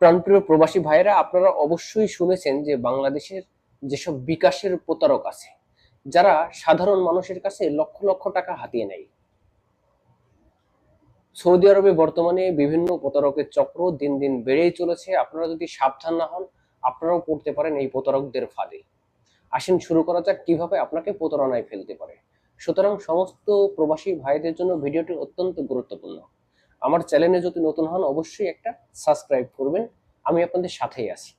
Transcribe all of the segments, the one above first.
প্রাণপ্রিয় প্রবাসী ভাইয়েরা, আপনারা অবশ্যই শুনেছেন যে বাংলাদেশের যেসব বিকাশের প্রতারক আছে, যারা সাধারণ মানুষের কাছে লক্ষ লক্ষ টাকা হাতিয়ে নেয়। সৌদি আরবে বর্তমানে বিভিন্ন প্রতারকের চক্র দিন দিন বেড়েই চলেছে। আপনারা যদি সাবধান না হন, আপনারাও পড়তে পারেন এই প্রতারকদের ফাঁদে। আসেন, শুরু করা যাক কীভাবে আপনাকে প্রতারণায় ফেলতে পারে। সুতরাং সমস্ত প্রবাসী ভাইদের জন্য ভিডিওটি অত্যন্ত গুরুত্বপূর্ণ। আমার চ্যানেলে যদি নতুন হন, অবশ্যই একটা সাবস্ক্রাইব করবেন। আমি আপনাদের সাথেই আছি।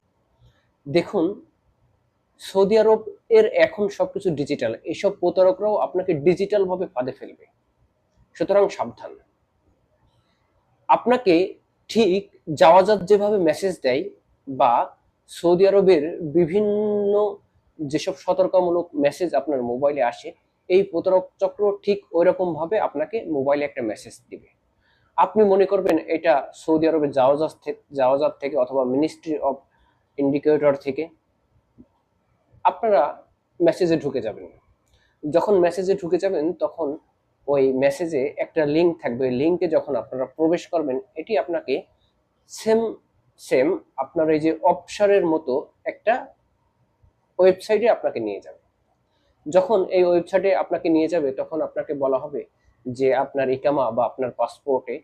দেখুন, সৌদি আরব এর এখন সবকিছু ডিজিটাল। এইসব প্রতারকরাও আপনাকে ডিজিটাল ভাবে ফাঁদে ফেলবে। সুতরাং সাবধান। আপনাকে ঠিক যাওয়াজাত যেভাবে মেসেজ দেয় বা সৌদি আরবের বিভিন্ন যেসব সতর্কমূলক মেসেজ আপনার মোবাইলে আসে, এই প্রতারক চক্র ঠিক ওই রকম ভাবে আপনাকে মোবাইলে একটা মেসেজ দিবে। আপনি মনে করবেন এটা সৌদি আরবের জাওয়াজাত থেকে জাওয়াজাত থেকে অথবা মিনিস্ট্রি অফ ইন্ডিকেটর থেকে আপনারা মেসেজে ঢুকে যাবেন। যখন মেসেজে ঢুকে যাবেন, তখন ওই মেসেজে একটা লিঙ্ক থাকবে। ওই লিঙ্কে যখন আপনারা প্রবেশ করবেন, এটি আপনাকে সেম সেম আপনার এই যে অপসারের মতো একটা ওয়েবসাইটে আপনাকে নিয়ে যাবে। যখন এই ওয়েবসাইটে আপনাকে নিয়ে যাবে, তখন আপনাকে বলা হবে যে আপনার ইকামা বা আপনার পাসপোর্টে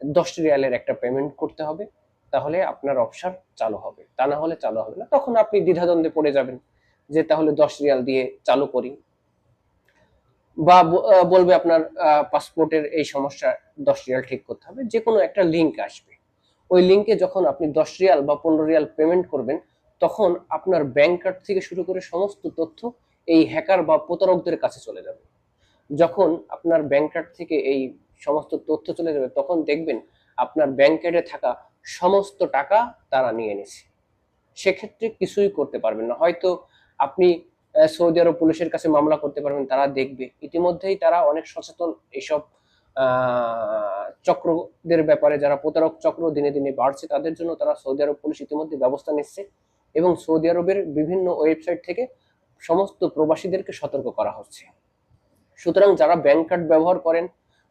দশ রিয়ালের একটা পেমেন্ট করতে হবে, তাহলে আপনার অপসার চালু হবে। তা না হলে চালু হবে না। তখন আপনি দ্বিধাদ্বন্দ্বে পড়ে যাবেন যে তাহলে দশ রিয়াল দিয়ে চালু করি। বা বলবে আপনার পাসপোর্টের এই সমস্যা দশ রিয়াল ঠিক করতে হবে। যে কোনো একটা লিঙ্ক আসবে। ওই লিঙ্কে যখন আপনি দশ রিয়াল বা পনেরো রিয়াল পেমেন্ট করবেন, তখন আপনার ব্যাংক কার্ড থেকে শুরু করে সমস্ত তথ্য এই হ্যাকার বা প্রতারকদের কাছে চলে যাবে। যখন আপনার ব্যাংক কার্ড থেকে এই সমস্ত তথ্য চলে যাবে, তখন দেখবেন আপনার ব্যাংক কার্ডে থাকা সমস্ত টাকা তারা নিয়ে নিছে। সেক্ষেত্রে কিছুই করতে পারবেন না। হয়তো আপনি সৌদি আরব পুলিশের কাছে মামলা করতে পারবেন, তারা দেখবে। ইতিমধ্যেই তারা অনেক সচেতন এইসব চক্রদের ব্যাপারে, যারা প্রতারক চক্র দিনে দিনে বাড়ছে, তাদের জন্য তারা সৌদি আরব পুলিশ ইতিমধ্যে ব্যবস্থা নিচ্ছে এবং সৌদি আরবের বিভিন্ন ওয়েবসাইট থেকে সমস্ত প্রবাসীদেরকে সতর্ক করা হচ্ছে। সুতরাং যারা ব্যাংক কার্ড ব্যবহার করেন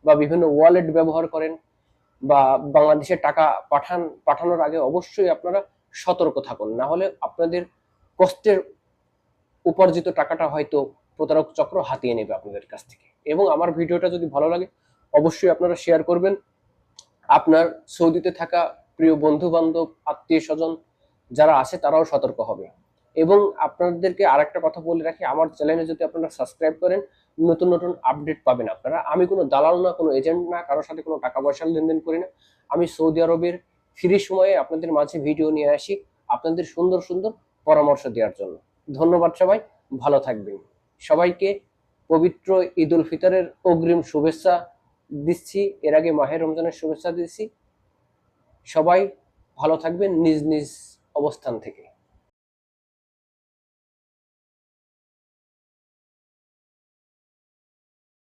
বা বিভিন্ন ওয়ালেট ব্যবহার করেন বা বাংলাদেশে টাকা পাঠান, পাঠানোর আগে অবশ্যই আপনারা সতর্ক থাকুন। না হলে আপনাদের কষ্টের উপার্জিত টাকাটা হয়তো প্রতারক চক্র হাতিয়ে নেবে আপনাদের কাছ থেকে। এবং আমার ভিডিওটা যদি ভালো লাগে, অবশ্যই আপনারা শেয়ার করবেন। আপনার সৌদিতে থাকা প্রিয় বন্ধু বান্ধব আত্মীয় স্বজন যারা আছে তারাও সতর্ক হবে। এবং আপনাদেরকে আরেকটা কথা বলে রাখি, আমার চ্যানেলে যদি আপনারা সাবস্ক্রাইব করেন, নতুন নতুন আপডেট পাবেন আপনারা। আমি কোনো দালাল না, কোনো এজেন্ট না, কারোর সাথে কোনো টাকা পয়সা লেনদেন করি না। আমি সৌদি আরবের ফ্রি সময়ে আপনাদের মাঝে ভিডিও নিয়ে আসি, আপনাদের সুন্দর সুন্দর পরামর্শ দেওয়ার জন্য। ধন্যবাদ সবাই, ভালো থাকবেন। সবাইকে পবিত্র ঈদ উল ফিতরের অগ্রিম শুভেচ্ছা দিচ্ছি, এর আগে মাহের রমজানের শুভেচ্ছা দিচ্ছি। সবাই ভালো থাকবেন নিজ নিজ অবস্থান থেকে।